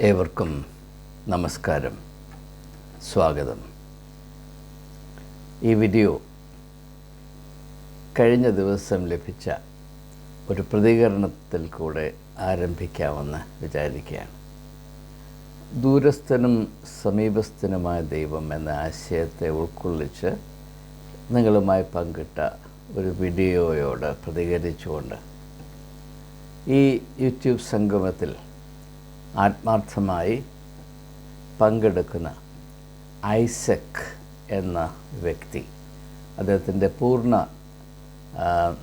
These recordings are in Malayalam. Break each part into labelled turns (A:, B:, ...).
A: ഏവർക്കും നമസ്കാരം സ്വാഗതം. ഈ വീഡിയോ കഴിഞ്ഞ ദിവസം ലഭിച്ച ഒരു പ്രതികരണത്തിൽ കൂടെ ആരംഭിക്കാമെന്ന് വിചാരിക്കുകയാണ്. ദൂരസ്ഥനും സമീപസ്ഥനുമായ ദൈവം എന്ന ആശയത്തെ ഉൾക്കൊള്ളിച്ച് നിങ്ങളുമായി പങ്കിട്ട ഒരു വീഡിയോയോട് പ്രതികരിച്ചുകൊണ്ട് ഈ യൂട്യൂബ് സംഗമത്തിൽ ആത്മാർത്ഥമായി പങ്കെടുക്കുന്ന ഐസക് എന്ന വ്യക്തി. അദ്ദേഹത്തിന്റെ പൂർണ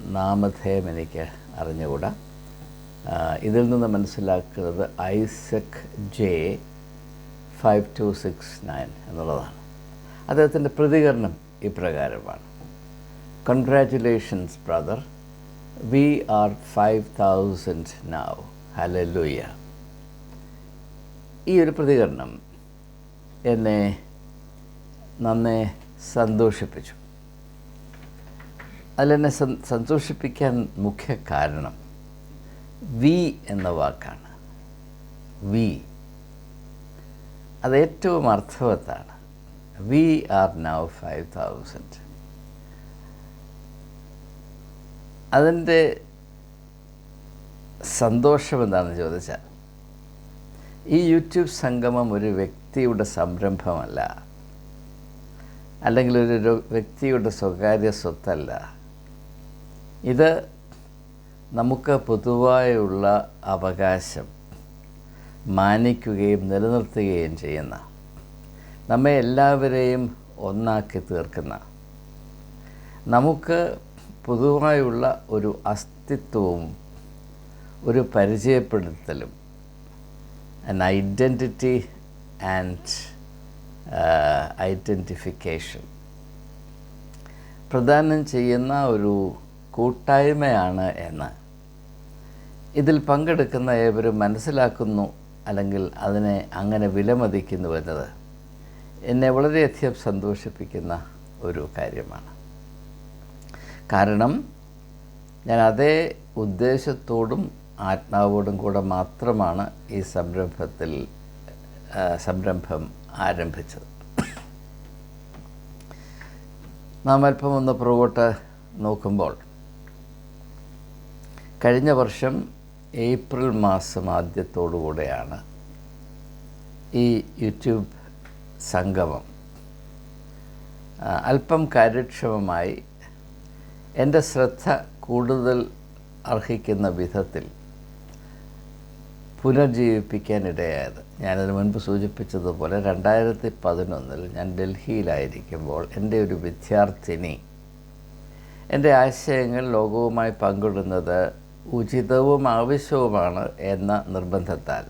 A: നാമധേയം എനിക്ക് അറിഞ്ഞുകൂടാ. ഇതിൽ നിന്ന് മനസ്സിലാക്കുന്നത് Isaac J five two six nine എന്നുള്ളതാണ്. അദ്ദേഹത്തിന്റെ പ്രതികരണം ഇപ്രകാരമാണ്. Congratulations brother we are five thousand now hallelujah ഈ ഒരു പ്രതികരണം എന്നെ നന്നെ സന്തോഷിപ്പിച്ചു. അതിലെന്നെ സന്- സന്തോഷിപ്പിക്കാൻ മുഖ്യ കാരണം വി എന്ന വാക്കാണ്. വി. അത് ഏറ്റവും അർത്ഥവത്താണ്. We are now five thousand. അതിന്റെ സന്തോഷം എന്താണെന്ന് ചോദിച്ചാൽ ഈ യൂട്യൂബ് സംഗമം ഒരു വ്യക്തിയുടെ സംരംഭമല്ല. അല്ലെങ്കിൽ ഒരു വ്യക്തിയുടെ സ്വകാര്യ സ്വത്തല്ല. ഇത് നമുക്ക് പൊതുവായുള്ള അവകാശം മാനിക്കുകയും നിലനിർത്തുകയും ചെയ്യുന്ന നമ്മെ എല്ലാവരെയും ഒന്നാക്കി തീർക്കുന്ന നമുക്ക് പൊതുവായുള്ള ഒരു അസ്തിത്വവും ഒരു പരിചയപ്പെടുത്തലും an identity and uh, identification. പ്രദാനം ചെയ്യുന്ന ഒരു കൂട്ടായ്മയാണ് എന്ന്. ഇതിൽ പങ്കെടുക്കുന്ന ഏവരും മനസ്സിലാക്കുന്നു അല്ലെങ്കിൽ അതിനെ അങ്ങനെ വിലമതിക്കുന്നു എന്നത് എന്നെ വളരെയധികം സന്തോഷിപ്പിക്കുന്ന ഒരു കാര്യമാണ്. കാരണം ഞാൻ അതേ ഉദ്ദേശത്തോടും ആത്മാവോടും കൂടെ മാത്രമാണ് ഈ സംരംഭത്തിൽ സംരംഭം ആരംഭിച്ചത്. നാം അല്പം ഒന്ന് പുറകോട്ട് നോക്കുമ്പോൾ കഴിഞ്ഞ വർഷം ഏപ്രിൽ മാസം ആദ്യത്തോടുകൂടെയാണ് ഈ യൂട്യൂബ് സംഗമം. അല്പം കാര്യക്ഷമമായി എന്റെ ശ്രദ്ധ കൂടുതൽ അർഹിക്കുന്ന വിധത്തിൽ പുനർജീവിപ്പിക്കാനിടയായത്. ഞാനതിന് മുൻപ് സൂചിപ്പിച്ചതുപോലെ രണ്ടായിരത്തി പതിനൊന്നിൽ ഞാൻ ഡൽഹിയിലായിരിക്കുമ്പോൾ എന്റെ ഒരു വിദ്യാർത്ഥിനി എന്റെ ആശയങ്ങൾ ലോകവുമായി പങ്കിടുന്നത് ഉചിതവും ആവശ്യവുമാണ് എന്ന നിർബന്ധത്താൽ.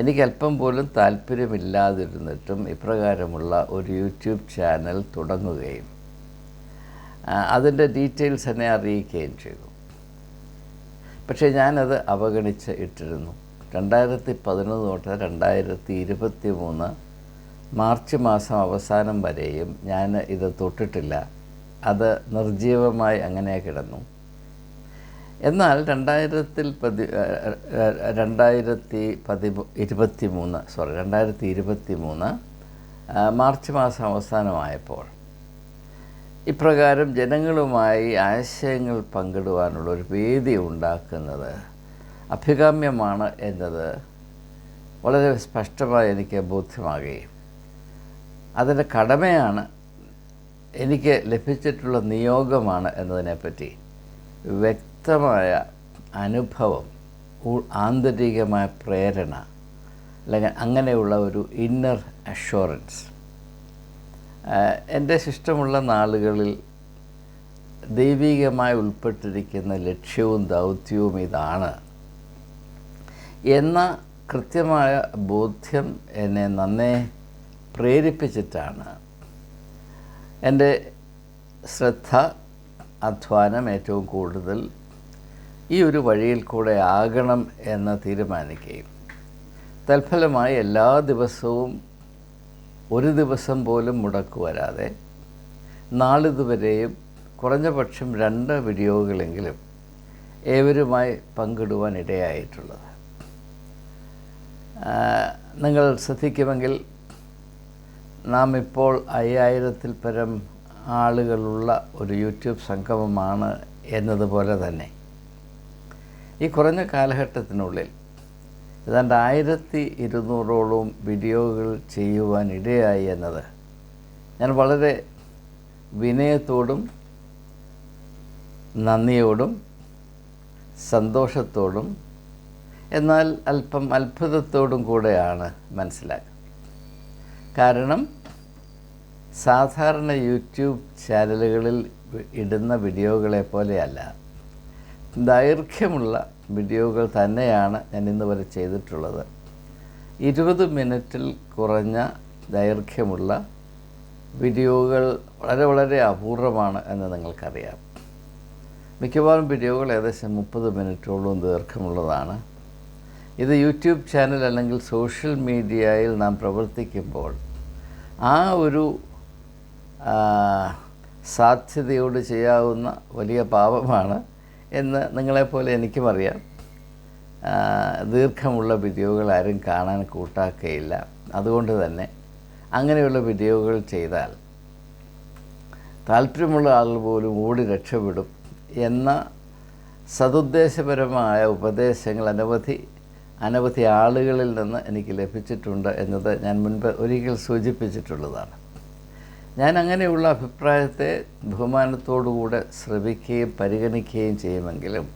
A: എനിക്ക് അല്പം പോലും താല്പര്യമില്ലാതിരുന്നിട്ടും ഇപ്രകാരമുള്ള ഒരു യൂട്യൂബ് ചാനൽ തുടങ്ങുകയും അതിന്റെ ഡീറ്റെയിൽസ് എന്നെ അറിയിക്കുകയും ചെയ്തു. പക്ഷേ ഞാനത് അവഗണിച്ച് ഇട്ടിരുന്നു. രണ്ടായിരത്തി പതിനൊന്ന് തൊട്ട് രണ്ടായിരത്തി ഇരുപത്തി മൂന്ന് മാർച്ച് മാസം അവസാനം വരെയും ഞാൻ ഇത് തൊട്ടിട്ടില്ല. അത് നിർജീവമായി അങ്ങനെ കിടന്നു. എന്നാൽ രണ്ടായിരത്തിൽ പതി രണ്ടായിരത്തി പതി ഇരുപത്തി മൂന്ന് സോറി രണ്ടായിരത്തി ഇരുപത്തി മൂന്ന് മാർച്ച് മാസം അവസാനമായപ്പോൾ ഇപ്രകാരം ജനങ്ങളുമായി ആശയങ്ങൾ പങ്കിടുവാനുള്ള ഒരു വേദി ഉണ്ടാക്കുന്നത് അഭികാമ്യമാണ് എന്നത് വളരെ സ്പഷ്ടമായി എനിക്ക് ബോധ്യമാകുകയും അതിന്റെ കടമയാണ് എനിക്ക് ലഭിച്ചിട്ടുള്ള നിയോഗമാണ് എന്നതിനെപ്പറ്റി വ്യക്തമായ അനുഭവം ആന്തരികമായ പ്രേരണ അല്ലെങ്കിൽ അങ്ങനെയുള്ള ഒരു ഇന്നർ അഷുറൻസ് എന്റെ ശിഷ്ടമുള്ള നാളുകളിൽ ദൈവികമായി ഉൾപ്പെട്ടിരിക്കുന്ന ലക്ഷ്യവും ദൗത്യവും ഇതാണ്. എന്ന കൃത്യമായ ബോധ്യം എന്നെ നന്നേ പ്രേരിപ്പിച്ചിട്ടാണ്. എന്റെ ശ്രദ്ധ അധ്വാനം ഏറ്റവും കൂടുതൽ ഈ ഒരു വഴിയിൽ കൂടെ ആകണം എന്ന് തീരുമാനിക്കുകയും തൽഫലമായി എല്ലാ ദിവസവും ഒരു ദിവസം പോലും മുടക്ക് വരാതെ നാളിതുവരെയും കുറഞ്ഞ പക്ഷം രണ്ട് വീഡിയോകളെങ്കിലും ഏവരുമായി പങ്കിടുവാൻ ഇടയായിട്ടുള്ളത്. നിങ്ങൾ ശ്രദ്ധിക്കുമെങ്കിൽ നാം ഇപ്പോൾ അയ്യായിരത്തിൽ പരം ആളുകളുള്ള ഒരു യൂട്യൂബ് സംഗമമാണ് എന്നതുപോലെ തന്നെ. ഈ കുറഞ്ഞ കാലഘട്ടത്തിനുള്ളിൽ ഏതാണ്ട് ആയിരത്തി ഇരുന്നൂറോളം വീഡിയോകൾ ചെയ്യുവാൻ ഇടയായി എന്നത്. ഞാൻ വളരെ വിനയത്തോടും നന്ദിയോടും സന്തോഷത്തോടും എന്നാൽ അല്പം അത്ഭുതത്തോടും കൂടെയാണ് മനസ്സിലാക്കുക കാരണം സാധാരണ യൂട്യൂബ് ചാനലുകളിൽ ഇടുന്ന വീഡിയോകളെ പോലെയല്ല ദൈർഘ്യമുള്ള വീഡിയോകൾ തന്നെയാണ് ഞാൻ ഇന്ന് വരെ ചെയ്തിട്ടുള്ളത്. ഇരുപത് മിനിറ്റിൽ കുറഞ്ഞ ദൈർഘ്യമുള്ള വീഡിയോകൾ വളരെ വളരെ അപൂർവമാണ് എന്ന് നിങ്ങൾക്കറിയാം. മിക്കവാറും വീഡിയോകൾ ഏകദേശം മുപ്പത് മിനിറ്റോളം ദീർഘമുള്ളതാണ്. ഇത് യൂട്യൂബ് ചാനൽ അല്ലെങ്കിൽ സോഷ്യൽ മീഡിയയിൽ നാം പ്രവർത്തിക്കുമ്പോൾ ആ ഒരു സാധ്യതയോട് ചെയ്യാവുന്ന വലിയ പാപമാണ് എന്ന് നിങ്ങളെപ്പോലെ എനിക്കും അറിയാം. ദീർഘമുള്ള വീഡിയോകൾ ആരും കാണാൻ കൂട്ടാക്കുകയില്ല അതുകൊണ്ട് തന്നെ അങ്ങനെയുള്ള വീഡിയോകൾ ചെയ്താൽ താല്പര്യമുള്ള ആളുകൾ പോലും ഓടി രക്ഷപ്പെടും എന്ന സതുദ്ദേശപരമായ ഉപദേശങ്ങൾ അനവധി അനവധി ആളുകളിൽ നിന്ന് എനിക്ക് ലഭിച്ചിട്ടുണ്ട് എന്നത് ഞാൻ മുൻപ് ഒരിക്കൽ സൂചിപ്പിച്ചിട്ടുള്ളതാണ്. ഞാൻ അങ്ങനെയുള്ള അഭിപ്രായത്തെ ബഹുമാനത്തോടുകൂടെ ശ്രവിക്കുകയും പരിഗണിക്കുകയും ചെയ്യുമെങ്കിലും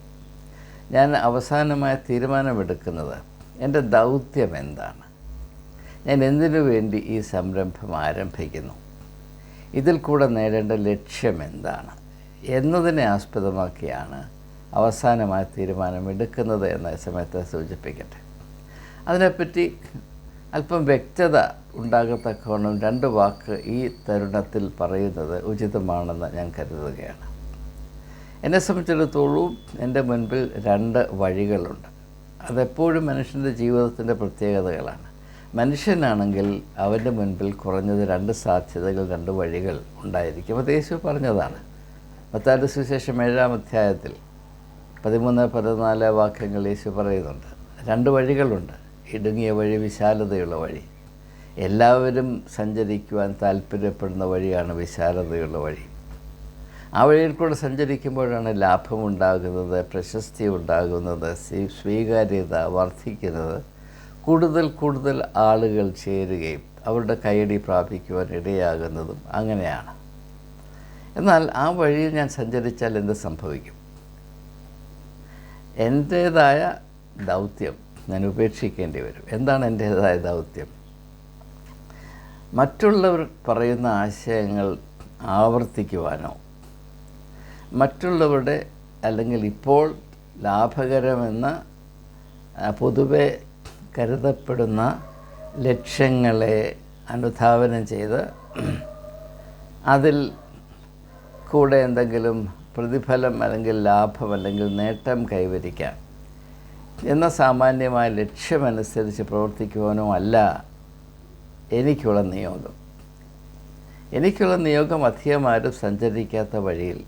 A: ഞാൻ അവസാനമായ തീരുമാനമെടുക്കുന്നത് എന്റെ ദൗത്യം എന്താണ്? ഞാൻ എന്തിനു വേണ്ടി ഈ സംരംഭം ആരംഭിക്കുന്നു? ഇതിൽ കൂടെ നേടേണ്ട ലക്ഷ്യം എന്താണ്? എന്നതിനെ ആസ്പദമാക്കിയാണ് അവസാനമായ തീരുമാനമെടുക്കുന്നത് എന്ന സമയത്ത് സൂചിപ്പിക്കട്ടെ. അതിനെപ്പറ്റി അല്പം വ്യക്തത ഉണ്ടാകത്തക്കവണ്ണം രണ്ട് വാക്ക് ഈ തരുണത്തിൽ പറയുന്നത് ഉചിതമാണെന്ന് ഞാൻ കരുതുകയാണ്. എന്നെ സംബന്ധിച്ചിടത്തോളം എന്റെ മുൻപിൽ രണ്ട് വഴികളുണ്ട്. അതെപ്പോഴും മനുഷ്യന്റെ ജീവിതത്തിന്റെ പ്രത്യേകതകളാണ്. മനുഷ്യനാണെങ്കിൽ അവന്റെ മുൻപിൽ കുറഞ്ഞത് രണ്ട് സാധ്യതകൾ രണ്ട് വഴികൾ ഉണ്ടായിരിക്കും. അത് യേശു പറഞ്ഞതാണ്. മത്താന്റെ സുവിശേഷം ഏഴാം അധ്യായത്തിൽ പതിമൂന്ന് പതിനാല് വാക്യങ്ങൾ യേശു പറയുന്നുണ്ട്. രണ്ട് വഴികളുണ്ട്. ഇടുങ്ങിയ വഴി വിശാലതയുള്ള വഴി. എല്ലാവരും സഞ്ചരിക്കുവാൻ താല്പര്യപ്പെടുന്ന വഴിയാണ് വിശാലതയുള്ള വഴി. ആ വഴിയിൽ കൂടെ സഞ്ചരിക്കുമ്പോഴാണ് ലാഭമുണ്ടാകുന്നത് പ്രശസ്തി ഉണ്ടാകുന്നത് സ്വീ- സ്വീകാര്യത വർദ്ധിക്കുന്നത്. കൂടുതൽ കൂടുതൽ ആളുകൾ ചേരുകയും അവരുടെ കൈയടി പ്രാപിക്കുവാൻ ഇടയാകുന്നതും അങ്ങനെയാണ്. എന്നാൽ ആ വഴിയിൽ ഞാൻ സഞ്ചരിച്ചാൽ എന്ത് സംഭവിക്കും? എന്റേതായ ദൗത്യം ഞാൻ ഉപേക്ഷിക്കേണ്ടി വരും. എന്താണ് എന്റേതായ ദൗത്യം? മറ്റുള്ളവർ പറയുന്ന ആശയങ്ങൾ ആവർത്തിക്കുവാനോ മറ്റുള്ളവരുടെ അല്ലെങ്കിൽ ഇപ്പോൾ ലാഭകരമെന്ന പൊതുവെ കരുതപ്പെടുന്ന ലക്ഷ്യങ്ങളെ അനുധാവനം ചെയ്ത് അതിൽ കൂടെ എന്തെങ്കിലും പ്രതിഫലം അല്ലെങ്കിൽ ലാഭം അല്ലെങ്കിൽ നേട്ടം കൈവരിക്കാം. എന്ന സാമാന്യമായ ലക്ഷ്യമനുസരിച്ച് പ്രവർത്തിക്കുവാനോ അല്ല എനിക്കുള്ള നിയോഗം. എനിക്കുള്ള നിയോഗം അധികമാരും സഞ്ചരിക്കാത്ത വഴിയിൽ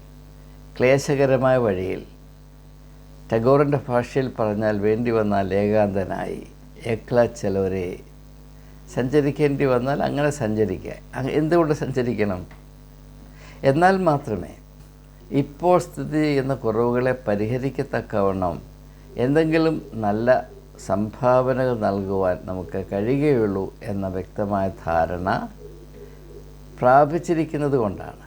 A: ക്ലേശകരമായ വഴിയിൽ. ടഗോറിന്റെ ഭാഷയിൽ പറഞ്ഞാൽ വേണ്ടി വന്നാൽ ഏകാന്തനായി ഏക്ല ചിലവരെ സഞ്ചരിക്കേണ്ടി വന്നാൽ അങ്ങനെ സഞ്ചരിക്കുക എന്തുകൊണ്ട് സഞ്ചരിക്കണം? എന്നാൽ മാത്രമേ ഇപ്പോൾ സ്ഥിതി ചെയ്യുന്ന കുറവുകളെ പരിഹരിക്കത്തക്കവണ്ണം എന്തെങ്കിലും നല്ല സംഭാവനകൾ നൽകുവാൻ നമുക്ക് കഴിയുകയുള്ളൂ എന്ന വ്യക്തമായ ധാരണ പ്രാപിച്ചിരിക്കുന്നത് കൊണ്ടാണ്.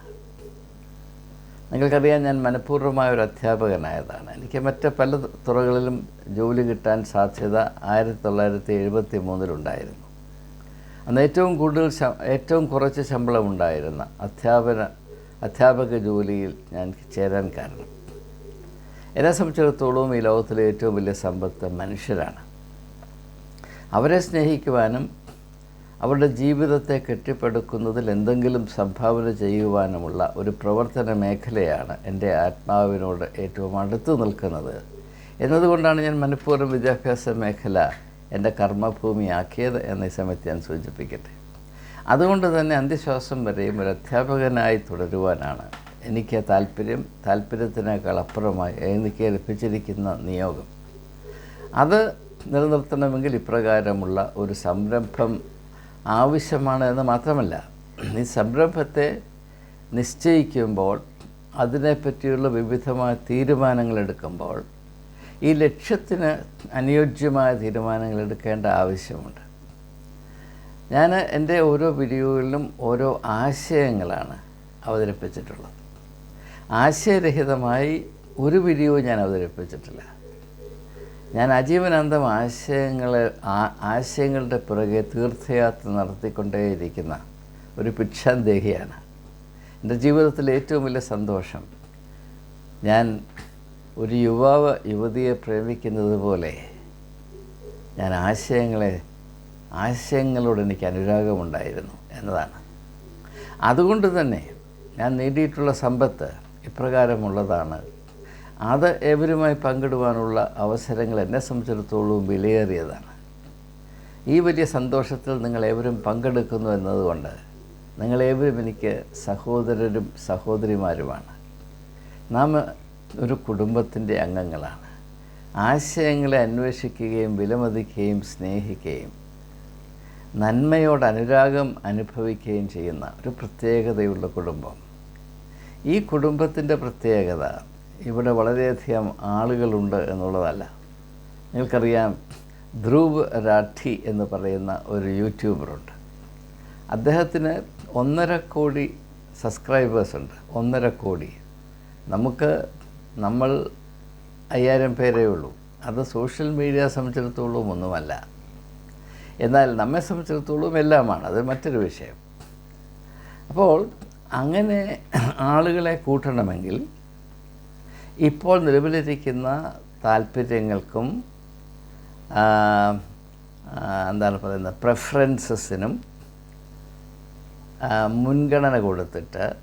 A: നിങ്ങൾക്കറിയാം ഞാൻ മനഃപൂർവമായ ഒരു അധ്യാപകനായതാണ്. എനിക്ക് മറ്റ് പല തുറകളിലും ജോലി കിട്ടാൻ സാധ്യത ആയിരത്തി തൊള്ളായിരത്തി എഴുപത്തി മൂന്നിലുണ്ടായിരുന്നു അന്ന് ഏറ്റവും കൂടുതൽ ഏറ്റവും കുറച്ച് ശമ്പളം ഉണ്ടായിരുന്ന അധ്യാപന അധ്യാപക ജോലിയിൽ ഞാൻ ചേരാൻ കാരണം. എന്നെ സംബന്ധിച്ചിടത്തോളം ഈ ലോകത്തിലെ ഏറ്റവും വലിയ സമ്പത്ത് മനുഷ്യരാണ്. അവരെ സ്നേഹിക്കുവാനും അവരുടെ ജീവിതത്തെ കെട്ടിപ്പടുക്കുന്നതിൽ എന്തെങ്കിലും സംഭാവന ചെയ്യുവാനുമുള്ള ഒരു പ്രവർത്തന മേഖലയാണ് എന്റെ ആത്മാവിനോട് ഏറ്റവും അടുത്ത് നിൽക്കുന്നത്. എന്നതുകൊണ്ടാണ് ഞാൻ മനഃപൂർവം വിദ്യാഭ്യാസ മേഖല എന്റെ കർമ്മഭൂമിയാക്കിയത് എന്ന സമയത്ത് ഞാൻ സൂചിപ്പിക്കട്ടെ. അതുകൊണ്ട് തന്നെ അന്ത്യശ്വാസം വരെയും ഒരു അധ്യാപകനായി തുടരുവാനാണ് എനിക്ക് താല്പര്യം താല്പര്യത്തിനേക്കാൾ അപ്പുറമായി എനിക്ക് ലഭിച്ചിരിക്കുന്ന നിയോഗം. അത് നിലനിർത്തണമെങ്കിൽ ഇപ്രകാരമുള്ള ഒരു സംരംഭം ആവശ്യമാണ് എന്ന് മാത്രമല്ല ഈ സംരംഭത്തെ നിശ്ചയിക്കുമ്പോൾ അതിനെപ്പറ്റിയുള്ള വിവിധമായ തീരുമാനങ്ങൾ എടുക്കുമ്പോൾ ഈ ലക്ഷ്യത്തിന് അനുയോജ്യമായ തീരുമാനങ്ങൾ എടുക്കേണ്ട ആവശ്യമുണ്ട്. ഞാൻ എന്റെ ഓരോ വീഡിയോകളിലും ഓരോ ആശയങ്ങളാണ് അവതരിപ്പിച്ചിട്ടുള്ളത്. ആശയരഹിതമായി ഒരു വീഡിയോ ഞാൻ അവതരിപ്പിച്ചിട്ടില്ല. ഞാൻ അജീവനന്തം ആശയങ്ങളെ ആശയങ്ങളുടെ പിറകെ തീർത്ഥയാത്ര നടത്തിക്കൊണ്ടേയിരിക്കുന്ന ഒരു ഭിക്ഷാന്തേഹിയാണ്. എന്റെ ജീവിതത്തിലെ ഏറ്റവും വലിയ സന്തോഷം ഞാൻ ഒരു യുവാവ് യുവതിയെ പ്രേമിക്കുന്നത് പോലെ ഞാൻ ആശയങ്ങളെ ആശയങ്ങളോട് എനിക്ക് അനുരാഗമുണ്ടായിരുന്നു എന്നതാണ്. അതുകൊണ്ട് തന്നെ ഞാൻ നേടിയിട്ടുള്ള സമ്പത്ത് ഇപ്രകാരമുള്ളതാണ്. അത് ഏവരുമായി പങ്കിടുവാനുള്ള അവസരങ്ങൾ എന്നെ സംബന്ധിച്ചിടത്തോളം വിലയേറിയതാണ്. ഈ വലിയ സന്തോഷത്തിൽ നിങ്ങൾ ഏവരും പങ്കെടുക്കുന്നു എന്നതുകൊണ്ട് നിങ്ങളേവരും എനിക്ക് സഹോദരരും സഹോദരിമാരുമാണ്. നാം ഒരു കുടുംബത്തിന്റെ അംഗങ്ങളാണ്. ആശയങ്ങളെ അന്വേഷിക്കുകയും വിലമതിക്കുകയും സ്നേഹിക്കുകയും നന്മയോട് അനുരാഗം അനുഭവിക്കുകയും ചെയ്യുന്ന ഒരു പ്രത്യേകതയുള്ള കുടുംബം. ഈ കുടുംബത്തിന്റെ പ്രത്യേകത ഇവിടെ വളരെയധികം ആളുകളുണ്ട് എന്നുള്ളതല്ല. നിങ്ങൾക്കറിയാം ധ്രുവ് രാഠി എന്ന് പറയുന്ന ഒരു യൂട്യൂബറുണ്ട്. അദ്ദേഹത്തിന് ഒന്നര കോടി സബ്സ്ക്രൈബേഴ്സ് ഉണ്ട്. ഒന്നര കോടി. നമുക്ക് നമ്മൾ അയ്യായിരം പേരേ ഉള്ളൂ. അത് സോഷ്യൽ മീഡിയ സംബന്ധിച്ചിടത്തോളം ഒന്നുമല്ല. എന്നാൽ നമ്മെ സംബന്ധിച്ചിടത്തോളം എല്ലാമാണ്. അത് മറ്റൊരു വിഷയം. അപ്പോൾ അങ്ങനെ ആളുകളെ കൂട്ടണമെങ്കിൽ ഇപ്പോൾ നിലവിലിരിക്കുന്ന താല്പര്യങ്ങൾക്കും എന്താണ് പറയുന്നത് പ്രിഫറൻസസിനും മുൻഗണന കൊടുത്തിട്ട്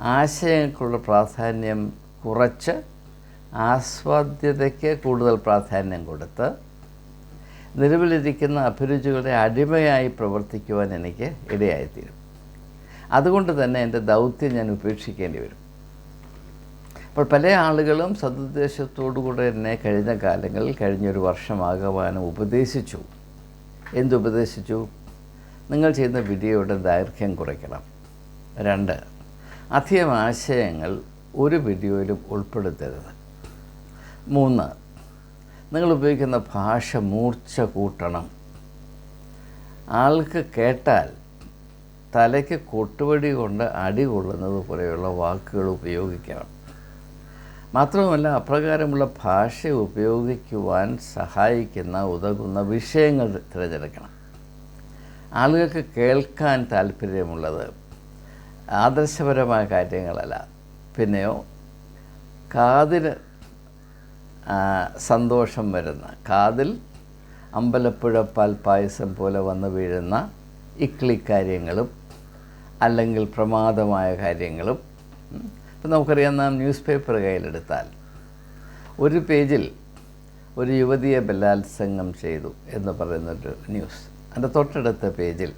A: ആശയങ്ങൾക്കുള്ള പ്രാധാന്യം കുറച്ച് ആസ്വാദ്യതയ്ക്ക് കൂടുതൽ പ്രാധാന്യം കൊടുത്ത് നിലവിലിരിക്കുന്ന അഭിരുചികളുടെ അടിമയായി പ്രവർത്തിക്കുവാൻ എനിക്ക് ഇടയായിത്തീരും. അതുകൊണ്ട് തന്നെ എന്റെ ദൗത്യം ഞാൻ ഉപേക്ഷിക്കേണ്ടി വരും. അപ്പോൾ പല ആളുകളും സതുദ്ദേശത്തോടുകൂടെ എന്നെ കഴിഞ്ഞ കാലങ്ങളിൽ കഴിഞ്ഞൊരു വർഷമാകുവാനും ഉപദേശിച്ചു. എന്തുപദേശിച്ചു നിങ്ങൾ ചെയ്യുന്ന വീഡിയോയുടെ ദൈർഘ്യം കുറയ്ക്കണം. രണ്ട് അധികം ആശയങ്ങൾ ഒരു വീഡിയോയിലും ഉൾപ്പെടുത്തരുത്. മൂന്ന് നിങ്ങൾ ഉപയോഗിക്കുന്ന ഭാഷ മൂർച്ച കൂട്ടണം. ആൾക്ക് കേട്ടാൽ തലയ്ക്ക് കൊട്ടുവടി കൊണ്ട് അടി കൊള്ളുന്നത് പോലെയുള്ള വാക്കുകൾ ഉപയോഗിക്കണം. മാത്രവുമല്ല അപ്രകാരമുള്ള ഭാഷ ഉപയോഗിക്കുവാൻ സഹായിക്കുന്ന ഉതകുന്ന വിഷയങ്ങൾ തിരഞ്ഞെടുക്കണം. ആളുകൾക്ക് കേൾക്കാൻ താല്പര്യമുള്ളത് ആദർശപരമായ കാര്യങ്ങളല്ല. പിന്നെയോ കാതിന് സന്തോഷം വരുന്ന കാതിൽ അമ്പലപ്പുഴ പാൽ പായസം പോലെ വന്നു വീഴുന്ന ഇക്ലി കാര്യങ്ങളും അല്ലെങ്കിൽ പ്രമാദമായ കാര്യങ്ങളും. ഇപ്പം നമുക്കറിയാം നാം ന്യൂസ് പേപ്പർ കയ്യിലെടുത്താൽ ഒരു പേജിൽ ഒരു യുവതിയെ ബലാത്സംഗം ചെയ്തു എന്ന് പറയുന്നൊരു ന്യൂസ്. അതിന്റെ തൊട്ടടുത്ത പേജിൽ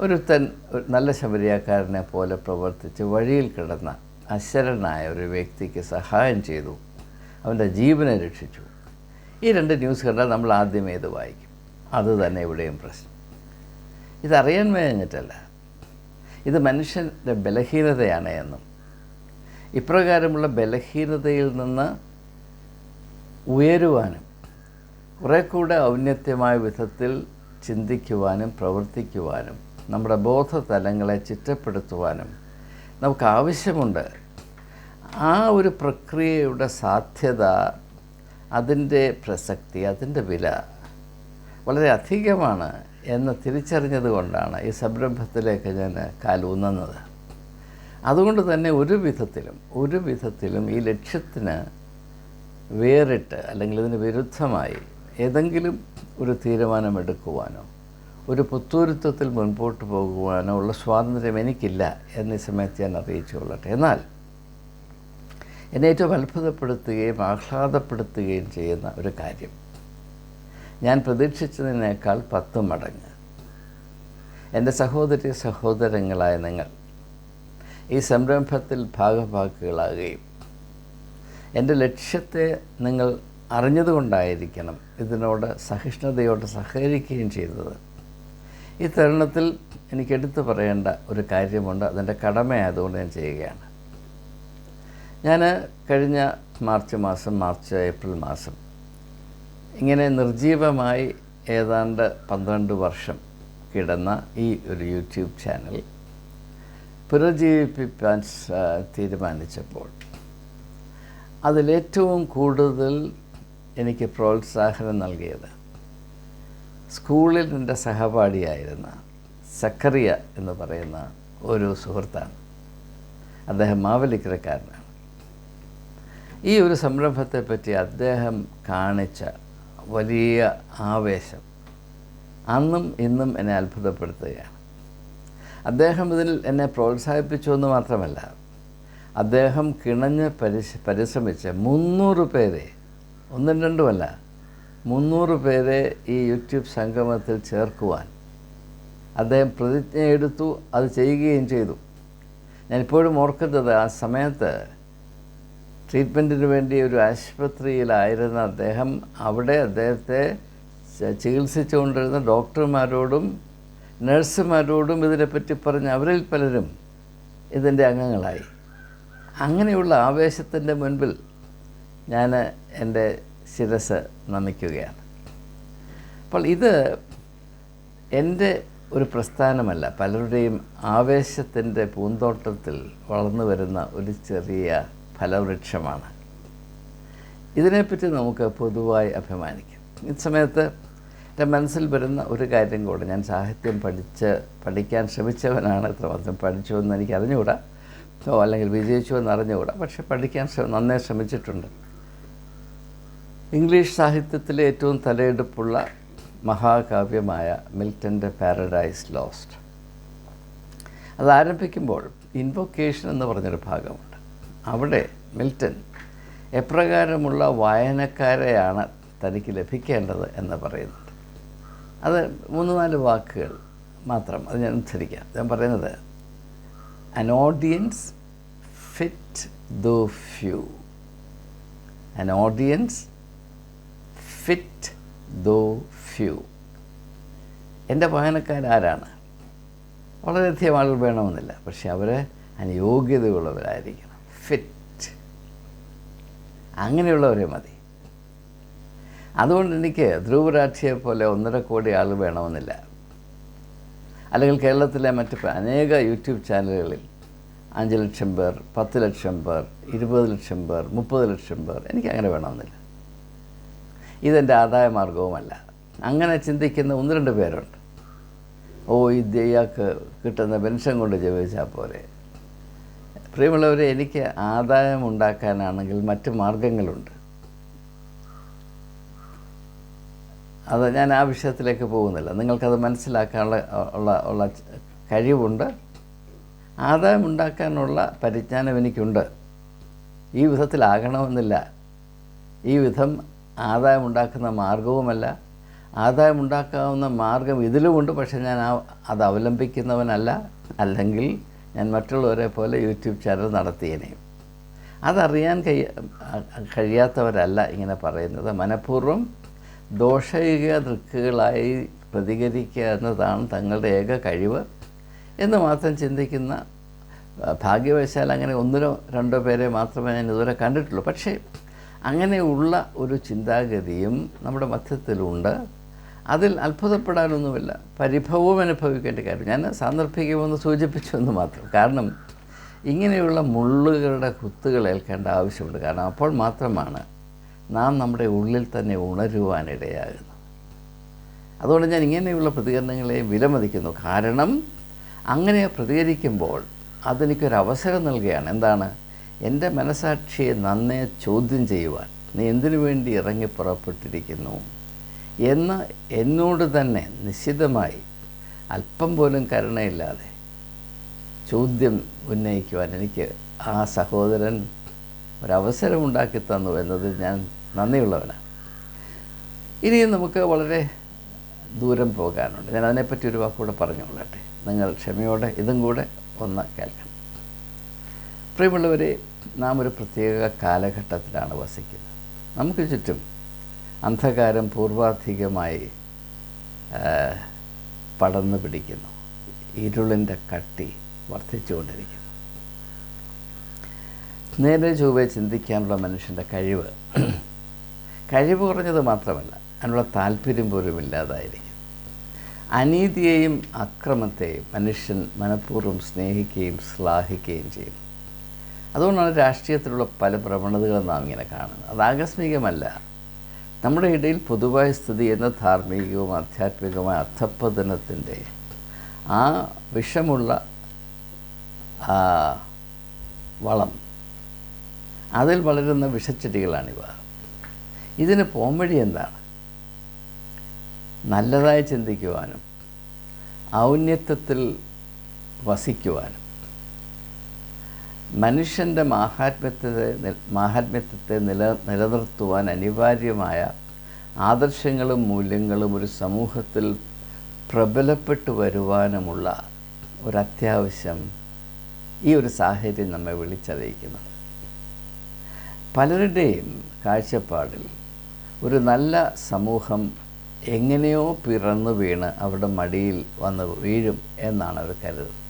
A: ഒരുത്തൻ തൻ നല്ല ശബരിയാക്കാരനെ പോലെ പ്രവർത്തിച്ച് വഴിയിൽ കിടന്ന അശരണായ ഒരു വ്യക്തിക്ക് സഹായം ചെയ്തു. അവന്റെ ജീവനെ രക്ഷിച്ചു. ഈ രണ്ട് ന്യൂസ് കണ്ടാൽ നമ്മൾ ആദ്യം ഏത് വായിക്കും. അത് തന്നെ ഇവിടെയും പ്രശ്നം. ഇതറിയാൻ കഴിഞ്ഞിട്ടല്ല ഇത് മനുഷ്യന്റെ ബലഹീനതയാണ് എന്നും. ഇപ്രകാരമുള്ള ബലഹീനതയിൽ നിന്ന് ഉയരുവാനും കുറേ കൂടെ ഔന്നത്യമായ വിധത്തിൽ ചിന്തിക്കുവാനും പ്രവർത്തിക്കുവാനും നമ്മുടെ ബോധതലങ്ങളെ ചിട്ടപ്പെടുത്തുവാനും നമുക്ക് ആവശ്യമുണ്ട്. ആ ഒരു പ്രക്രിയയുടെ സാധ്യത അതിന്റെ പ്രസക്തി അതിന്റെ വില വളരെ അധികമാണ്. എന്ന് തിരിച്ചറിഞ്ഞത് കൊണ്ടാണ് ഈ സംരംഭത്തിലേക്ക് ഞാൻ കാലൂന്നുന്നത് അതുകൊണ്ട് തന്നെ ഒരു വിധത്തിലും ഒരു വിധത്തിലും ഈ ലക്ഷ്യത്തിന് വേറിട്ട് അല്ലെങ്കിൽ ഇതിന് വിരുദ്ധമായി ഏതെങ്കിലും ഒരു തീരുമാനമെടുക്കുവാനോ ഒരു പുത്തൂരുത്വത്തിൽ മുൻപോട്ട് പോകുവാനോ ഉള്ള സ്വാതന്ത്ര്യം എനിക്കില്ല എന്നീ സമയത്ത് ഞാൻ അറിയിച്ചു കൊള്ളട്ടെ. എന്നാൽ എന്നെ ഏറ്റവും അത്ഭുതപ്പെടുത്തുകയും ആഹ്ലാദപ്പെടുത്തുകയും ചെയ്യുന്ന ഒരു കാര്യം. ഞാൻ പ്രതീക്ഷിച്ചതിനേക്കാൾ പത്ത് മടങ്ങ്. എന്റെ സഹോദരി സഹോദരങ്ങളായ നിങ്ങൾ ഈ സംരംഭത്തിൽ ഭാഗഭാക്കുകളാകുകയും എന്റെ ലക്ഷ്യത്തെ നിങ്ങൾ അറിഞ്ഞതുകൊണ്ടായിരിക്കണം ഇതിനോട് സഹിഷ്ണുതയോട് സഹകരിക്കുകയും ചെയ്തത്. ഈ തരുണത്തിൽ എനിക്ക് എടുത്തു പറയേണ്ട ഒരു കാര്യമുണ്ട് അതിന്റെ കടമയായതുകൊണ്ട് ഞാൻ ചെയ്യുകയാണ്. ഞാൻ കഴിഞ്ഞ മാർച്ച് മാസം മാർച്ച് ഏപ്രിൽ മാസം ഇങ്ങനെ നിർജീവമായി ഏതാണ്ട് പന്ത്രണ്ട് വർഷം കിടന്ന ഈ ഒരു യൂട്യൂബ് ചാനൽ പുനർജീവിപ്പിക്കാൻ തീരുമാനിച്ചപ്പോൾ അതിലേറ്റവും കൂടുതൽ എനിക്ക് പ്രോത്സാഹനം നൽകിയത് സ്കൂളിൽ എന്റെ സഹപാഠിയായിരുന്ന സക്കറിയ എന്ന് പറയുന്ന ഒരു സുഹൃത്താണ്. അദ്ദേഹം മാവലിക്കരക്കാരനാണ്. ഈ ഒരു സംരംഭത്തെപ്പറ്റി അദ്ദേഹം കാണിച്ച വലിയ ആവേശം. അന്നും ഇന്നും എന്നെ അത്ഭുതപ്പെടുത്തുകയാണ്. അദ്ദേഹം ഇതിൽ എന്നെ പ്രോത്സാഹിപ്പിച്ചു എന്ന് മാത്രമല്ല അദ്ദേഹം കിണഞ്ഞ് പരിശ പരിശ്രമിച്ച് മുന്നൂറ് പേരെ ഒന്നും രണ്ടുമല്ല മുന്നൂറ് പേരെ ഈ യൂട്യൂബ് സംഗമത്തിൽ ചേർക്കുവാൻ അദ്ദേഹം പ്രതിജ്ഞ എടുത്തു അത് ചെയ്യുകയും ചെയ്തു. ഞാനിപ്പോഴും ഓർക്കുന്നത് ആ സമയത്ത് ട്രീറ്റ്മെന്റിന് വേണ്ടി ഒരു ആശുപത്രിയിലായിരുന്ന അദ്ദേഹം അവിടെ അദ്ദേഹത്തെ ചികിത്സിച്ചുകൊണ്ടിരുന്ന ഡോക്ടർമാരോടും നഴ്സുമാരോടും ഇതിനെപ്പറ്റി പറഞ്ഞ് അവരിൽ പലരും ഇതിന്റെ അംഗങ്ങളായി. അങ്ങനെയുള്ള ആവേശത്തിന്റെ മുൻപിൽ ഞാൻ എന്റെ ശിരസ് നമിക്കുകയാണ്. അപ്പോൾ ഇത് എന്റെ ഒരു പ്രസ്ഥാനമല്ല പലരുടെയും ആവേശത്തിന്റെ പൂന്തോട്ടത്തിൽ വളർന്നു വരുന്ന ഒരു ചെറിയ ഫലവൃക്ഷമാണ്. ഇതിനെപ്പറ്റി നമുക്ക് പൊതുവായി അഭിമാനിക്കാം. ഈ സമയത്ത് എന്റെ മനസ്സിൽ വരുന്ന ഒരു കാര്യം കൂടെ ഞാൻ സാഹിത്യം പഠിച്ച് പഠിക്കാൻ ശ്രമിച്ചവനാണ് എത്രമാത്രം പഠിച്ചു എന്ന് എനിക്ക് അറിഞ്ഞുകൂടാ. ഓ അല്ലെങ്കിൽ വിജയിച്ചു എന്ന് അറിഞ്ഞുകൂടാ. പക്ഷെ പഠിക്കാൻ നന്നേ ശ്രമിച്ചിട്ടുണ്ട്. ഇംഗ്ലീഷ് സാഹിത്യത്തിലെ ഏറ്റവും തലയെടുപ്പുള്ള മഹാകാവ്യമായ മിൽട്ടന്റെ പാരഡൈസ് ലോസ്റ്റ്. അത് ആരംഭിക്കുമ്പോൾ ഇൻവൊക്കേഷൻ എന്ന് പറഞ്ഞൊരു ഭാഗമുണ്ട്. അവിടെ മിൽട്ടൺ എപ്രകാരമുള്ള വായനക്കാരെയാണ് തനിക്ക് ലഭിക്കേണ്ടത് എന്ന് പറയുന്നുണ്ട് അത് മൂന്ന് നാല് വാക്കുകൾ മാത്രം അത് ഞാൻ ഉദ്ധരിക്കാം. ഞാൻ പറയുന്നത് an audience fit though few an audience fit though few എന്റെ വായനക്കാരാരാണ്? വളരെയധികം ആളുകൾ വേണമെന്നില്ല. പക്ഷെ അവർ അനുയോഗ്യതയുള്ളവരായിരിക്കണം. ഫിറ്റ് അങ്ങനെയുള്ളവരെ മതി. അതുകൊണ്ട് എനിക്ക് ധ്രുവരാക്ഷിയെ പോലെ ഒന്നര കോടി ആൾ വേണമെന്നില്ല. അല്ലെങ്കിൽ കേരളത്തിലെ മറ്റ് അനേക യൂട്യൂബ് ചാനലുകളിൽ അഞ്ച് ലക്ഷം പേർ പത്ത് ലക്ഷം പേർ ഇരുപത് ലക്ഷം പേർ മുപ്പത് ലക്ഷം പേർ എനിക്ക് അങ്ങനെ വേണമെന്നില്ല. ഇതെന്റെ ആദായ മാർഗവുമല്ല അങ്ങനെ ചിന്തിക്കുന്ന ഒന്ന് രണ്ട് പേരുണ്ട്. ഓ ഇത് ഇയാൾക്ക് കിട്ടുന്ന പെൻഷൻ കൊണ്ട് ജീവിച്ചാൽ പോരെ. പ്രിയമുള്ളവരെ എനിക്ക് ആദായം ഉണ്ടാക്കാനാണെങ്കിൽ മറ്റ് മാർഗങ്ങളുണ്ട്. അത് ഞാൻ ആ വിഷയത്തിലേക്ക് പോകുന്നില്ല. നിങ്ങൾക്കത് മനസ്സിലാക്കാനുള്ള ഉള്ള ഉള്ള കഴിവുണ്ട്. ആദായം ഉണ്ടാക്കാനുള്ള പരിജ്ഞാനം എനിക്കുണ്ട്. ഈ വിധത്തിലാകണമെന്നില്ല. ഈ വിധം ആദായം ഉണ്ടാക്കുന്ന മാർഗവുമല്ല. ആദായം ഉണ്ടാക്കാവുന്ന മാർഗം ഇതിലുമുണ്ട് പക്ഷേ ഞാൻ അത് അവലംബിക്കുന്നവനല്ല. അല്ലെങ്കിൽ ഞാൻ മറ്റുള്ളവരെ പോലെ യൂട്യൂബ് ചാനൽ നടത്തിയേനെയും അതറിയാൻ കഴിയ കഴിയാത്തവരല്ല ഇങ്ങനെ പറയുന്നത്. മനഃപൂർവം ദോഷയുക ദൃക്കുകളായി പ്രതികരിക്കുക എന്നതാണ് തങ്ങളുടെ ഏക കഴിവ് എന്ന് മാത്രം ചിന്തിക്കുന്ന ഭാഗ്യവശാൽ അങ്ങനെ ഒന്നിനോ രണ്ടോ പേരെ മാത്രമേ ഞാൻ ഇതുവരെ കണ്ടിട്ടുള്ളൂ. പക്ഷേ അങ്ങനെയുള്ള ഒരു ചിന്താഗതിയും നമ്മുടെ മധ്യത്തിലുണ്ട്. അതിൽ അത്ഭുതപ്പെടാനൊന്നുമില്ല. പരിഭവവും അനുഭവിക്കേണ്ട കാര്യം. ഞാൻ സാന്ദർഭികമെന്ന് സൂചിപ്പിച്ചു എന്ന് മാത്രം. കാരണം ഇങ്ങനെയുള്ള മുള്ളുകളുടെ കുത്തുകൾ ഏൽക്കേണ്ട ആവശ്യമുണ്ട്. കാരണം അപ്പോൾ മാത്രമാണ് നാം നമ്മുടെ ഉള്ളിൽ തന്നെ ഉണരുവാനിടയാകുന്നത് അതുകൊണ്ട് ഞാൻ ഇങ്ങനെയുള്ള പ്രതികരണങ്ങളെ വിലമതിക്കുന്നു. കാരണം അങ്ങനെ പ്രതികരിക്കുമ്പോൾ അതെനിക്കൊരു അവസരം നൽകുകയാണ്. എന്താണ്? എന്റെ മനസാക്ഷിയെ നന്നേ ചോദ്യം ചെയ്യുവാൻ. നീ എന്തിനു വേണ്ടി ഇറങ്ങി പുറപ്പെട്ടിരിക്കുന്നു? എന്ന് എന്നോട് തന്നെ നിശ്ചിതമായി അല്പം പോലും കരുണയില്ലാതെ ചോദ്യം ഉന്നയിക്കുവാൻ എനിക്ക് ആ സഹോദരൻ ഒരവസരമുണ്ടാക്കി തന്നു എന്നതിൽ ഞാൻ നന്ദിയുള്ളവനാണ്. ഇനിയും നമുക്ക് വളരെ ദൂരം പോകാനുണ്ട്. ഞാൻ അതിനെപ്പറ്റി ഒരു വാക്കുകൂടെ പറഞ്ഞുകൊള്ളട്ടെ. നിങ്ങൾ ക്ഷമയോടെ ഇതും കൂടെ ഒന്ന് കേൾക്കണം. പ്രിയമുള്ളവരെ നാം ഒരു പ്രത്യേക കാലഘട്ടത്തിലാണ് വസിക്കുന്നത്. നമുക്ക് ചുറ്റും അന്ധകാരം പൂർവാധികമായി പടർന്നു പിടിക്കുന്നു. ഇരുളിന്റെ കട്ടി വർദ്ധിച്ചുകൊണ്ടിരിക്കുന്നു. നേരെ ചൊവ്വെ ചിന്തിക്കാനുള്ള മനുഷ്യന്റെ കഴിവ്. കഴിവ് കുറഞ്ഞത് മാത്രമല്ല അതിനുള്ള താല്പര്യം പോലും ഇല്ലാതായിരിക്കും അനീതിയെയും അക്രമത്തെയും മനുഷ്യൻ മനഃപൂർവം സ്നേഹിക്കുകയും ശ്ലാഘിക്കുകയും ചെയ്യുന്നു. അതുകൊണ്ടാണ് രാഷ്ട്രീയത്തിലുള്ള പല പ്രവണതകളും നാം ഇങ്ങനെ കാണുന്നത്. അത് ആകസ്മികമല്ല. നമ്മുടെ ഇടയിൽ പൊതുവായ സ്ഥിതി എന്ന ധാർമ്മികവും ആധ്യാത്മികവുമായ അധപ്പതനത്തിന്റെ ആ വിഷമുള്ള വളം. അതിൽ വളരുന്ന വിഷച്ചെടികളാണിവ. ഇതിന് പോംവഴി എന്താണ്? നല്ലതായി ചിന്തിക്കുവാനും ഔന്നത്യത്തിൽ വസിക്കുവാനും മനുഷ്യന്റെ മാഹാത്മ്യത്തെ മാഹാത്മ്യത്തെ നില നിലനിർത്തുവാൻ അനിവാര്യമായ ആദർശങ്ങളും മൂല്യങ്ങളും ഒരു സമൂഹത്തിൽ പ്രബലപ്പെട്ടു വരുവാനുമുള്ള ഒരത്യാവശ്യം ഈ ഒരു സാഹചര്യം നമ്മെ വിളിച്ചറിയിക്കുന്നു പലരുടെയും കാഴ്ചപ്പാടിൽ ഒരു നല്ല സമൂഹം എങ്ങനെയോ പിറന്നു വീണ് അവരുടെ മടിയിൽ വന്ന് വീഴും എന്നാണ് അവർ കരുതുന്നത്.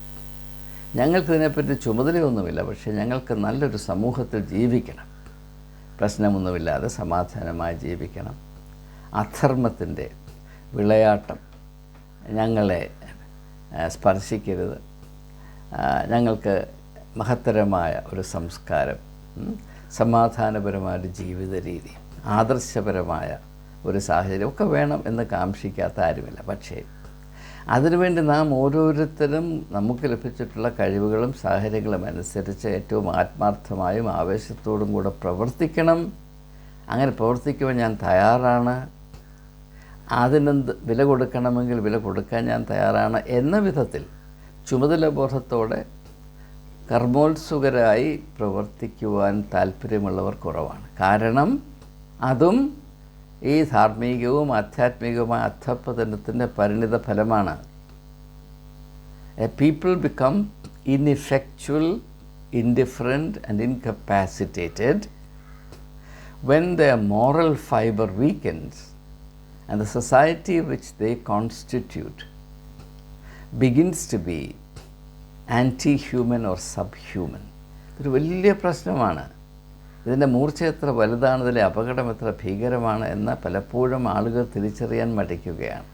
A: ഞങ്ങൾക്കിതിനെപ്പറ്റി ചുമതലയൊന്നുമില്ല പക്ഷേ ഞങ്ങൾക്ക് നല്ലൊരു സമൂഹത്തിൽ ജീവിക്കണം. പ്രശ്നമൊന്നുമില്ലാതെ സമാധാനമായി ജീവിക്കണം. അധർമ്മത്തിന്റെ വിളയാട്ടം ഞങ്ങളെ സ്പർശിക്കരുത്. ഞങ്ങൾക്ക് മഹത്തരമായ ഒരു സംസ്കാരം സമാധാനപരമായ ഒരു ജീവിത രീതി ആദർശപരമായ ഒരു സാഹചര്യം ഒക്കെ വേണം എന്ന് കാക്ഷിക്കാത്ത ആരുമില്ല. പക്ഷേ അതിനുവേണ്ടി നാം ഓരോരുത്തരും നമുക്ക് ലഭിച്ചിട്ടുള്ള കഴിവുകളും സാഹചര്യങ്ങളും അനുസരിച്ച് ഏറ്റവും ആത്മാർത്ഥമായും ആവേശത്തോടും കൂടെ പ്രവർത്തിക്കണം. അങ്ങനെ പ്രവർത്തിക്കുവാൻ ഞാൻ തയ്യാറാണ്. അതിനെന്ത് വില കൊടുക്കണമെങ്കിൽ വില കൊടുക്കാൻ ഞാൻ തയ്യാറാണ് എന്ന വിധത്തിൽ ചുമതലബോധത്തോടെ കർമ്മോത്സുകരായി പ്രവർത്തിക്കുവാൻ താല്പര്യമുള്ളവർ കുറവാണ്. കാരണം അതും ഈ ധാർമ്മികവും ആധ്യാത്മികവുമായ അധപതനത്തിന്റെ പരിണിത ഫലമാണ്. A people become ineffectual indifferent and incapacitated when the moral fibre weakens and the society which they constitute begins to be anti human or sub human ഒരു വലിയ പ്രശ്നമാണ്. ഇതിന്റെ മൂർച്ച എത്ര വലുതാണ് ഇതിലെ അപകടം എത്ര ഭീകരമാണ് എന്ന് പലപ്പോഴും ആളുകൾ തിരിച്ചറിയാൻ മടിക്കുകയാണ്.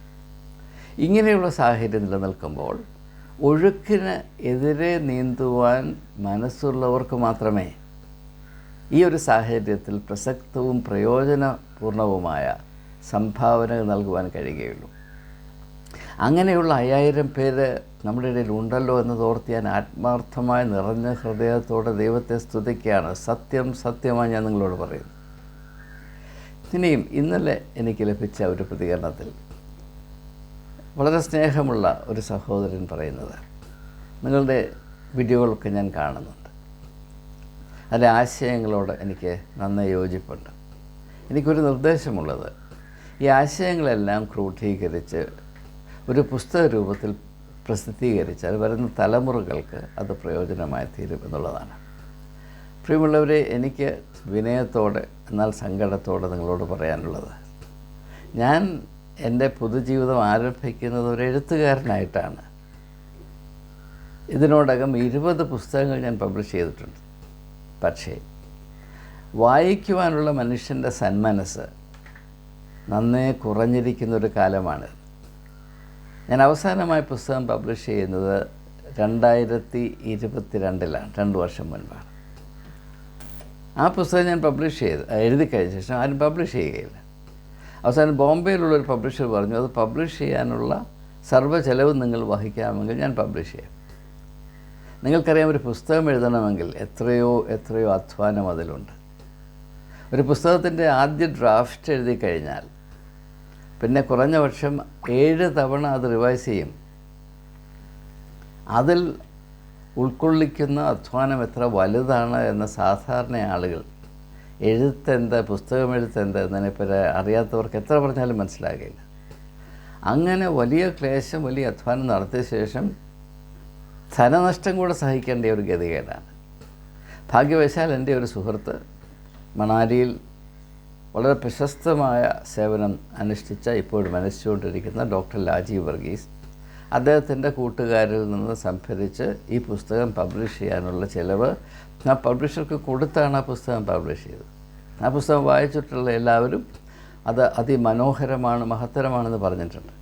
A: ഇങ്ങനെയുള്ള സാഹചര്യം നിലനിൽക്കുമ്പോൾ ഒഴുക്കിന് എതിരെ നീന്തുവാൻ മനസ്സുള്ളവർക്ക് മാത്രമേ ഈ ഒരു സാഹചര്യത്തിൽ പ്രസക്തവും പ്രയോജനപൂർണവുമായ സംഭാവനകൾ നൽകുവാൻ കഴിയുകയുള്ളൂ. അങ്ങനെയുള്ള അയ്യായിരം പേര് നമ്മുടെ ഇടയിൽ ഉണ്ടല്ലോ എന്ന് തോർത്തിയാൻ ആത്മാർത്ഥമായ നിറഞ്ഞ ഹൃദയത്തോടെ ദൈവത്തെ സ്തുതിക്കുകയാണ്. സത്യം സത്യമായി ഞാൻ നിങ്ങളോട് പറയുന്നു. ഇനിയും ഇന്നലെ എനിക്ക് ലഭിച്ച ഒരു പ്രതികരണത്തിൽ വളരെ സ്നേഹമുള്ള ഒരു സഹോദരൻ പറയുന്നത് നിങ്ങളുടെ വീഡിയോകളൊക്കെ ഞാൻ കാണുന്നുണ്ട്. അതിലെ ആശയങ്ങളോട് എനിക്ക് നന്നായി യോജിപ്പുണ്ട്. എനിക്കൊരു നിർദ്ദേശമുള്ളത് ഈ ആശയങ്ങളെല്ലാം ക്രോഡീകരിച്ച് ഒരു പുസ്തക രൂപത്തിൽ പ്രസിദ്ധീകരിച്ചാൽ വരുന്ന തലമുറകൾക്ക് അത് പ്രയോജനമായി തീരും എന്നുള്ളതാണ്. പ്രിയമുള്ളവരെ എനിക്ക് വിനയത്തോടെ എന്നാൽ സങ്കടത്തോടെ നിങ്ങളോട് പറയാനുള്ളത്. ഞാൻ എന്റെ പൊതുജീവിതം ആരംഭിക്കുന്നത് ഒരു എഴുത്തുകാരനായിട്ടാണ്. ഇതിനോടകം ഇരുപത് പുസ്തകങ്ങൾ ഞാൻ പബ്ലിഷ് ചെയ്തിട്ടുണ്ട്. പക്ഷേ വായിക്കുവാനുള്ള മനുഷ്യന്റെ സന്മനസ് നന്നേ കുറഞ്ഞിരിക്കുന്നൊരു കാലമാണ് ഞാൻ അവസാനമായി പുസ്തകം പബ്ലിഷ് ചെയ്യുന്നത് രണ്ടായിരത്തി ഇരുപത്തി രണ്ടിലാണ് രണ്ട് വർഷം മുൻപാണ്. ആ പുസ്തകം ഞാൻ പബ്ലിഷ് ചെയ്ത് എഴുതി കഴിഞ്ഞ ശേഷം ആരും പബ്ലിഷ് ചെയ്യുകയില്ല. അവസാനം ബോംബെയിലുള്ള ഒരു പബ്ലിഷർ പറഞ്ഞു അത് പബ്ലിഷ് ചെയ്യാനുള്ള സർവ ചെലവ് നിങ്ങൾ വഹിക്കാമെങ്കിൽ ഞാൻ പബ്ലിഷ് ചെയ്യാം. നിങ്ങൾക്കറിയാം ഒരു പുസ്തകം എഴുതണമെങ്കിൽ എത്രയോ എത്രയോ അധ്വാനം അതിലുണ്ട്. ഒരു പുസ്തകത്തിന്റെ ആദ്യ ഡ്രാഫ്റ്റ് എഴുതി കഴിഞ്ഞാൽ പിന്നെ കുറഞ്ഞ പക്ഷം ഏഴ് തവണ അത് റിവൈസ് ചെയ്യും. അതിൽ ഉൾക്കൊള്ളിക്കുന്ന അധ്വാനം എത്ര വലുതാണ് എന്ന സാധാരണ ആളുകൾ എഴുത്തെന്ത് പുസ്തകം എഴുത്തെന്ത് എന്നതിനെപ്പറ്റി അറിയാത്തവർക്ക് എത്ര പറഞ്ഞാലും മനസ്സിലാകില്ല. അങ്ങനെ വലിയ ക്ലേശം വലിയ അധ്വാനം നടത്തിയ ശേഷം ധനനഷ്ടം കൂടെ സഹിക്കേണ്ട ഒരു ഗതികേടാണ്. ഭാഗ്യവശാൽ എന്റെ ഒരു സുഹൃത്ത് മണാലിയിൽ വളരെ പ്രശസ്തമായ സേവനം അനുഷ്ഠിച്ച ഇപ്പോൾ മനസ്സിച്ചുകൊണ്ടിരിക്കുന്ന ഡോക്ടർ രാജീവ് വർഗീസ്. അദ്ദേഹത്തിന്റെ കൂട്ടുകാരിൽ നിന്ന് സംഭരിച്ച് ഈ പുസ്തകം പബ്ലിഷ് ചെയ്യാനുള്ള ചിലവ് ആ പബ്ലിഷർക്ക് കൊടുത്താണ് ആ പുസ്തകം പബ്ലിഷ് ചെയ്തത്. ആ പുസ്തകം വായിച്ചിട്ടുള്ള എല്ലാവരും അത് അതിമനോഹരമാണ് മഹത്തരമാണെന്ന് പറഞ്ഞിട്ടുണ്ട്.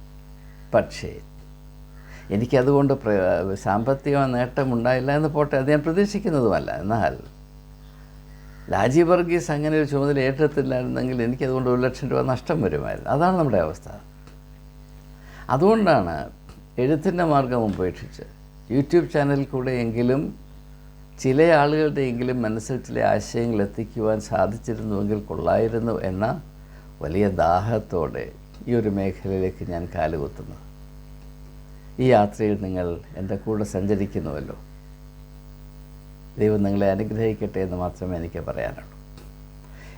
A: പക്ഷേ എനിക്കതുകൊണ്ട് സാമ്പത്തിക നേട്ടമുണ്ടായില്ല എന്ന് പോട്ടെ അത് ഞാൻ പ്രതീക്ഷിക്കുന്നതുമല്ല. എന്നാൽ രാജീവ് വർഗീസ് അങ്ങനെ ഒരു ചുമതല ഏറ്റെടുത്തില്ലായിരുന്നെങ്കിൽ എനിക്കതുകൊണ്ട് ഒരു ലക്ഷം രൂപ നഷ്ടം വരുമായിരുന്നു. അതാണ് നമ്മുടെ അവസ്ഥ. അതുകൊണ്ടാണ് എഴുത്തിന്റെ മാർഗം ഉപേക്ഷിച്ച് യൂട്യൂബ് ചാനലിൽ കൂടെ എങ്കിലും ചില ആളുകളുടെയെങ്കിലും മനസ്സിൽ ചില ആശയങ്ങൾ എത്തിക്കുവാൻ സാധിച്ചിരുന്നുവെങ്കിൽ കൊള്ളായിരുന്നു എന്ന വലിയ ദാഹത്തോടെ ഈ ഒരു മേഖലയിലേക്ക് ഞാൻ കാലുകുത്തുന്നത് ഈ യാത്രയിൽ നിങ്ങൾ എന്റെ കൂടെ സഞ്ചരിക്കുന്നുവല്ലോ. ദൈവം നിങ്ങളെ അനുഗ്രഹിക്കട്ടെ എന്ന് മാത്രമേ എനിക്ക് പറയാനുള്ളൂ.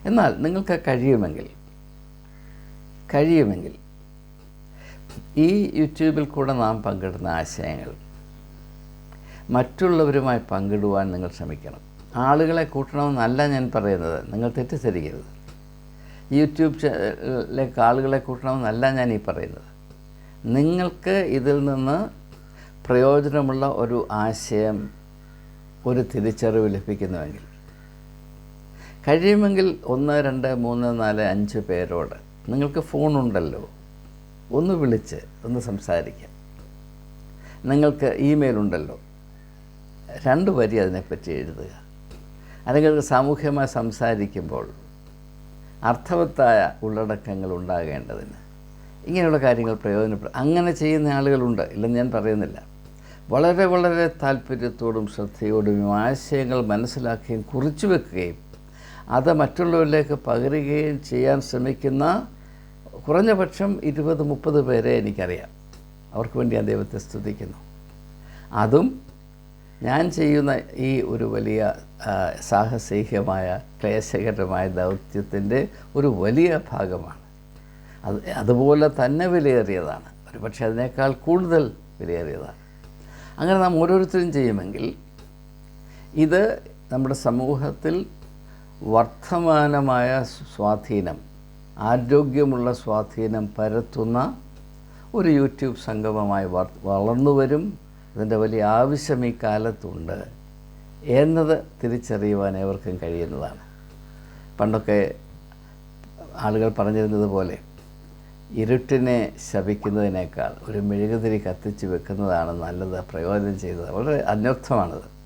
A: എന്നാൽ നിങ്ങൾക്ക് കഴിയുമെങ്കിൽ കഴിയുമെങ്കിൽ ഈ യൂട്യൂബിൽ കൂടെ നാം പങ്കിടുന്ന ആശയങ്ങൾ മറ്റുള്ളവരുമായി പങ്കിടുവാൻ നിങ്ങൾ ശ്രമിക്കണം. ആളുകളെ കൂട്ടണമെന്നല്ല ഞാൻ പറയുന്നത്. നിങ്ങൾ തെറ്റിദ്ധരിക്കരുത്. യൂട്യൂബ് ചാനലിലേക്ക് ആളുകളെ കൂട്ടണമെന്നല്ല ഞാൻ ഈ പറയുന്നത്. നിങ്ങൾക്ക് ഇതിൽ നിന്ന് പ്രയോജനമുള്ള ഒരു ആശയം ഒരു തിരിച്ചറിവ് ലഭിക്കുന്നുവെങ്കിൽ. കഴിയുമെങ്കിൽ ഒന്ന് രണ്ട് മൂന്ന് നാല് അഞ്ച് പേരോട് നിങ്ങൾക്ക് ഫോണുണ്ടല്ലോ. ഒന്ന് വിളിച്ച് ഒന്ന് സംസാരിക്കാം. നിങ്ങൾക്ക് ഇമെയിൽ ഉണ്ടല്ലോ. രണ്ട് വരി അതിനെപ്പറ്റി എഴുതുക. അല്ലെങ്കിൽ സാമൂഹ്യമായി സംസാരിക്കുമ്പോൾ അർത്ഥവത്തായ ഉള്ളടക്കങ്ങൾ ഉണ്ടാകേണ്ടതിന് ഇങ്ങനെയുള്ള കാര്യങ്ങൾ പ്രയോജനപ്പെടും. അങ്ങനെ ചെയ്യുന്ന ആളുകളുണ്ട്. ഇല്ലെന്ന് ഞാൻ പറയുന്നില്ല. വളരെ വളരെ താല്പര്യത്തോടും ശ്രദ്ധയോടും ആശയങ്ങൾ മനസ്സിലാക്കുകയും കുറിച്ചു വെക്കുകയും അത് മറ്റുള്ളവരിലേക്ക് പകരുകയും ചെയ്യാൻ ശ്രമിക്കുന്ന കുറഞ്ഞ പക്ഷം ഇരുപത് മുപ്പത് പേരെ എനിക്കറിയാം. അവർക്ക് വേണ്ടി ഞാൻ ദൈവത്തെ സ്തുതിക്കുന്നു. അതും ഞാൻ ചെയ്യുന്ന ഈ ഒരു വലിയ സാഹസികമായ ക്ലേശകരമായ ദൗത്യത്തിന്റെ ഒരു വലിയ ഭാഗമാണ്. അത് അതുപോലെ തന്നെ വിലയേറിയതാണ്. ഒരു പക്ഷേ അതിനേക്കാൾ കൂടുതൽ വിലയേറിയതാണ്. അങ്ങനെ നാം ഓരോരുത്തരും ചെയ്യുമെങ്കിൽ ഇത് നമ്മുടെ സമൂഹത്തിൽ വർദ്ധമാനമായ സ്വാധീനം ആരോഗ്യമുള്ള സ്വാധീനം പരത്തുന്ന ഒരു യൂട്യൂബ് സംഗമമായി വളർന്നു വരും. അതിന്റെ വലിയ ആവശ്യം ഈ കാലത്തുണ്ട് എന്നത് തിരിച്ചറിയുവാൻ ഏവർക്കും കഴിയുന്നതാണ്. പണ്ടൊക്കെ ആളുകൾ പറഞ്ഞിരുന്നത് പോലെ ഇരുട്ടിനെ ശപിക്കുന്നതിനേക്കാൾ ഒരു മെഴുകുതിരി കത്തിച്ച് വെക്കുന്നതാണ് നല്ലത് പ്രയോജനം ചെയ്തത്. വളരെ അന്വർത്ഥമാണത്.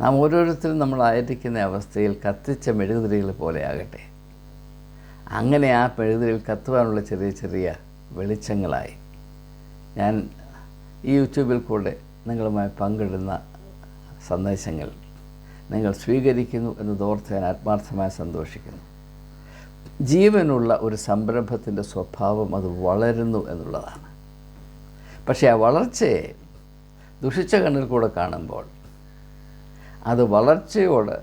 A: നാം ഓരോരുത്തരും നമ്മൾ ആയിരിക്കുന്ന അവസ്ഥയിൽ കത്തിച്ച മെഴുകുതിരികൾ പോലെയാകട്ടെ അങ്ങനെ ആ മെഴുകുതിരിയിൽ കത്തുവാനുള്ള ചെറിയ ചെറിയ വെളിച്ചങ്ങളായി. ഞാൻ ഈ യൂട്യൂബിൽ കൂടെ നിങ്ങളുമായി പങ്കിടുന്ന സന്ദേശങ്ങൾ നിങ്ങൾ സ്വീകരിക്കുന്നു എന്ന് തോർത്ത് ഞാൻ ആത്മാർത്ഥമായി സന്തോഷിക്കുന്നു. ജീവനുള്ള ഒരു സംരംഭത്തിന്റെ സ്വഭാവം അത് വളരുന്നു എന്നുള്ളതാണ്. പക്ഷേ ആ വളർച്ചയെ ദുഷിച്ച കണ്ണിൽ കൂടെ കാണുമ്പോൾ അത് വളർച്ചയോട്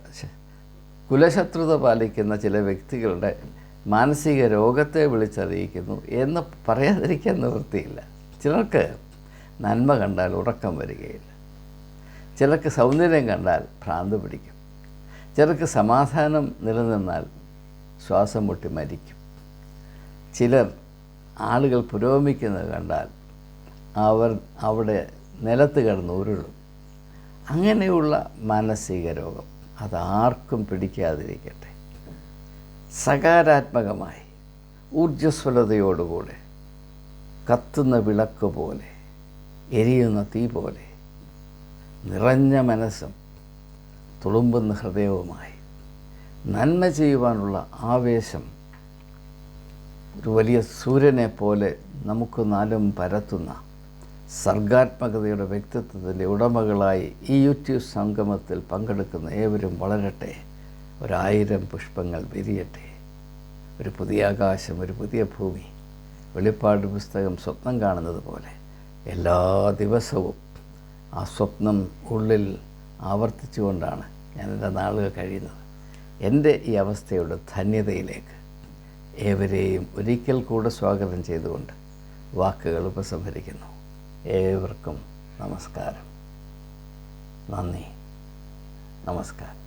A: കുലശത്രുത പാലിക്കുന്ന ചില വ്യക്തികളുടെ മാനസിക രോഗത്തെ വിളിച്ചറിയിക്കുന്നു എന്ന് പറയാതിരിക്കാൻ നിവൃത്തിയില്ല. ചിലർക്ക് നന്മ കണ്ടാൽ ഉറക്കം വരികയില്ല. ചിലർക്ക് സൗന്ദര്യം കണ്ടാൽ ഭ്രാന്ത് പിടിക്കും. ചിലർക്ക് സമാധാനം നിലനിന്നാൽ ശ്വാസം മുട്ടി മരിക്കും. ചിലർ ആളുകൾ പുരോഗമിക്കുന്നത് കണ്ടാൽ അവർ അവിടെ നിലത്ത് കിടന്ന് ഉരുളും. അങ്ങനെയുള്ള മാനസിക രോഗം അതാർക്കും പിടിക്കാതിരിക്കട്ടെ. സകാരാത്മകമായി ഊർജസ്വലതയോടുകൂടെ കത്തുന്ന വിളക്ക് പോലെ എരിയുന്ന തീ പോലെ നിറഞ്ഞ മനസ്സും തുളുമ്പുന്ന ഹൃദയവുമായി നന്മ ചെയ്യുവാനുള്ള ആവേശം ഒരു വലിയ സൂര്യനെ പോലെ നമുക്ക് നാലും പരത്തുന്ന സർഗാത്മകതയുടെ വ്യക്തിത്വത്തിന്റെ ഉടമകളായി ഈ യൂട്യൂബ് സംഗമത്തിൽ പങ്കെടുക്കുന്ന ഏവരും വളരട്ടെ. ഒരായിരം പുഷ്പങ്ങൾ വിരിയട്ടെ. ഒരു പുതിയ ആകാശം ഒരു പുതിയ ഭൂമി. വെളിപ്പാട് പുസ്തകം സ്വപ്നം കാണുന്നത് പോലെ എല്ലാ ദിവസവും ആ സ്വപ്നം ഉള്ളിൽ ആവർത്തിച്ചുകൊണ്ടാണ് ഞാൻ നാളുകൾ കഴിയുന്നത്. എന്റെ ഈ അവസ്ഥയുടെ ധന്യതയിലേക്ക് ഏവരെയും ഒരിക്കൽ കൂടെ സ്വാഗതം ചെയ്തുകൊണ്ട് വാക്കുകൾ ഉപസംഹരിക്കുന്നു. ഏവർക്കും നമസ്കാരം. നന്ദി. നമസ്കാരം.